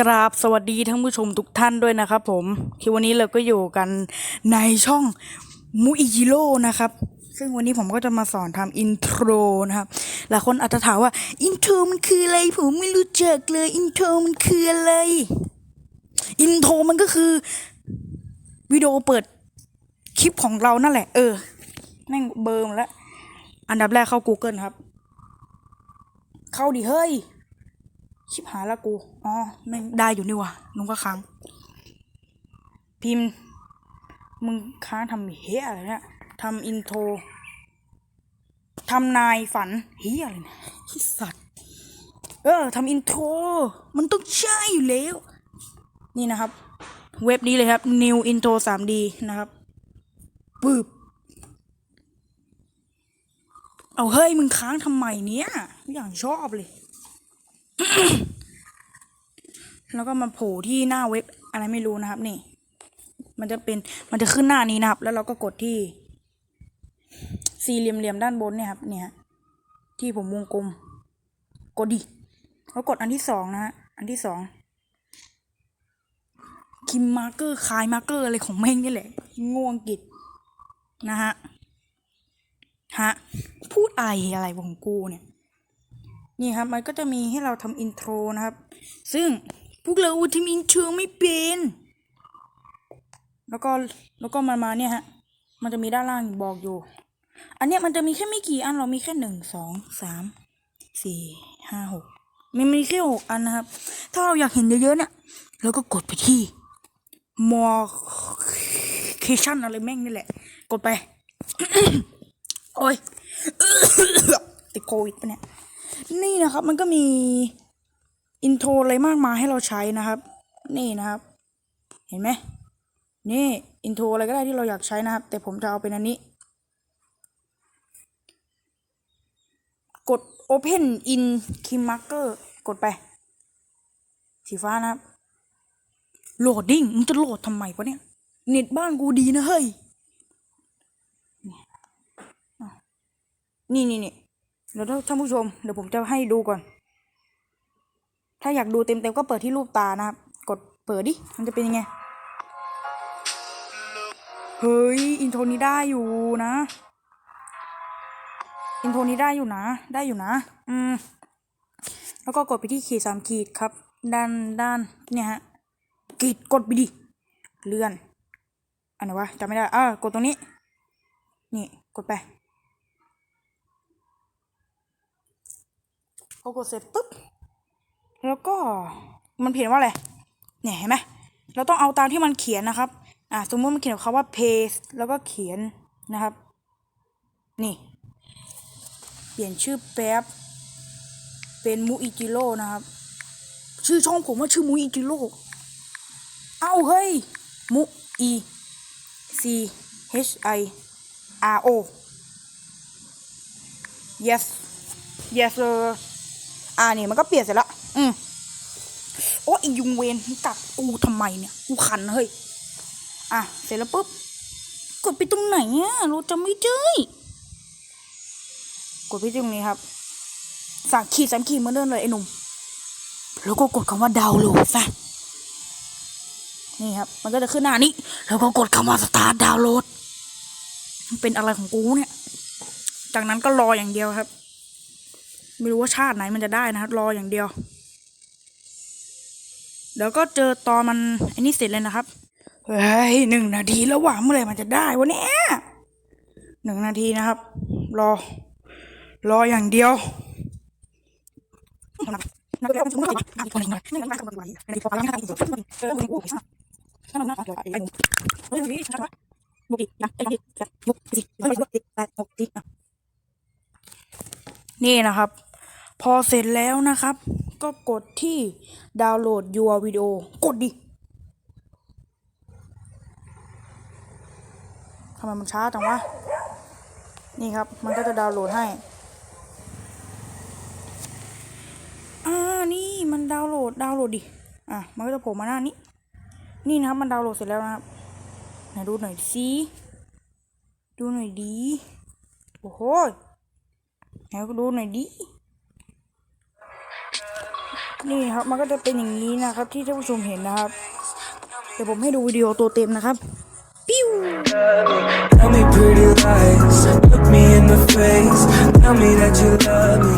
กราบสวัสดีท่านผู้ชมทุกท่านด้วยนะครับผมคือวันนี้เราก็อยู่กันในช่องมูอิจิโร่นะครับ ซึ่งวันนี้ผมก็จะมาสอนทำอินโทรนะครับหลายคนอาจจะถามว่าอินโทรมันคืออะไร ผมไม่รู้จักเลยอินโทรมันคืออะไร อินโทรมันก็คือวิดีโอเปิดคลิปของเรานั่นแหละ เออแม่งเบอร์มแล้ว อันดับแรกเข้า Google ครับ เข้าดิเฮ้ย ชิบหายละกู อ๋อแม่ได้อยู่นี่วะนุ้งก็ค้าง พิมพ์ มึงค้างทำเฮียอะไรเนี่ยทำอินโทรทำนายฝันเฮียอะไรเนี่ยสัตว์ เออทำอินโทร มันต้องใช่อยู่แล้ว นี่นะครับ เว็บนี้เลยครับ New Intro 3D นะครับปึ๊บเอาเฮ้ย มึงค้างทำไมเนี้ยไม่อย่างชอบเลย แล้วก็มาโผล่ที่หน้าเว็บอะไรไม่รู้นะครับ นี่ มันจะเป็นมันจะขึ้นหน้านี้นะครับ แล้วเราก็กดที่ สี่เหลี่ยมๆด้านบนเนี่ยครับ เนี่ย ที่ผมวงกลม กดดิแล้วกดอันที่สองนะฮะอันที่สองคิมมาร์เกอร์คายมาร์เกอร์อะไรของแม่งนี่แหละง่วงกิจนะฮะฮะพูดอะไรอะไรของกูเนี่ย นี่ครับมันก็จะมีให้เราทำอินโทรนะครับ ซึ่งพวกเราทำอินโทรไม่เป็นแล้วก็แล้วก็มามาเนี่ยฮะ มันจะมีด้านล่างบอกอยู่ อันเนี้ยมันจะมีแค่ไม่กี่อันเรามีแค่หนึ่งสองสามสี่ห้าหกมันมีแค่หกอันนะครับ ถ้าเราอยากเห็นเยอะๆเนี่ยเราก็กดไปที่ more cation อะไรแม่งนี่แหละ กดไป โอ้ยติดโควิดปะเนี่ย นี่นะครับมันก็มีอินโทรอะไรมากมายให้เราใช้นะครับ นี่นะครับ เห็นไหมนี่อินโทรอะไรก็ได้ที่เราอยากใช้นะครับ แต่ผมจะเอาเป็นอันนี้ กด Open in Kim Marker กดไป สีฟ้านะครับ โหลดดิ้งมึงจะโหลดทำไมวะเนี่ย เน็ตบ้านกูดีนะเฮ้ย นี่นี่นี่ เดี๋ยวท่านผู้ชมเดี๋ยวผมจะให้ดูก่อน ถ้าอยากดูเต็มๆก็เปิดที่รูปตานะครับ กดเปิดดิ มันจะเป็นยังไง เฮ้ย อินโทรนี้ได้อยู่นะ อินโทรนี้ได้อยู่นะ ได้อยู่นะ อืม แล้วก็กดไปที่ขีดสามขีดครับ ด้านด้านเนี่ยฮะขีดกดไปดิ เลื่อน อันไหนวะจำไม่ได้อ่ากดตรงนี้ นี่ กดไป พอกดเสร็จปุ๊บ แล้วก็มันเขียนว่าอะไร เนี่ยเห็นไหมเราต้องเอาตามที่มันเขียนนะครับ อ่าสมมติมันเขียนคำว่า paste แล้วก็เขียนนะครับ นี่ เปลี่ยนชื่อแป๊บ เป็นมูอิจิโร่นะครับ ชื่อช่องผมว่าชื่อมูอิจิโร่ เอาเฮ้ย มูอี C H I R O yes yes sir อ่านี่มันก็เปลี่ยนเสร็จละอืมโอ้ยยุงเวนกัดกูทำไมเนี่ยกูขันเฮ้ยอะเสร็จแล้วปุ๊บกดไปตรงไหนอะเราจะไม่เจอกดไปตรงนี้ครับสามขีดสามขีดเมือเดิมเลยไอ้หนุ่มแล้วก็กดคำว่าดาวน์โหลดซะนี่ครับ มันก็จะขึ้นหน้านี้ แล้วก็กดคำว่าสตาร์ทดาวน์โหลดมันเป็นอะไรของกูเนี่ย จากนั้นก็รออย่างเดียวครับ ไม่รู้ว่าชาติไหนมันจะได้นะครับรออย่างเดียว เดี๋ยวก็เจอตอนมันไอ้นี่เสร็จเลยนะครับ เฮ้ยหนึ่งนาทีแล้วหว่ะเมื่อไหร่มันจะได้วะเนี่ยหนึ่งนาทีนะครับ รอ รออย่างเดียวนี่นะครับ อเสร็จแล้วนะครับ ก็กดที่ดาวน์โหลด your video กดดิทำไมมันช้าจังวะ นี่ครับ มันก็จะดาวน์โหลดให้ อ่า นี่มันดาวน์โหลด ดาวน์โหลดดิ อะ มันก็จะโผล่มาหน้านี้ นี่นะครับ มันดาวน์โหลดเสร็จแล้วนะครับ ไหนดูหน่อยสิดูหน่อยดี โอ้โหไหนดูหน่อยดิ นี่ครับมันก็จะเป็นอย่างนี้นะครับ ที่ท่านผู้ชมเห็นนะครับ เดี๋ยวผมให้ดูวิดีโอตัวเต็มนะครับปิ้ว Tell me pretty lies, look me in the face. Tell me that you love me,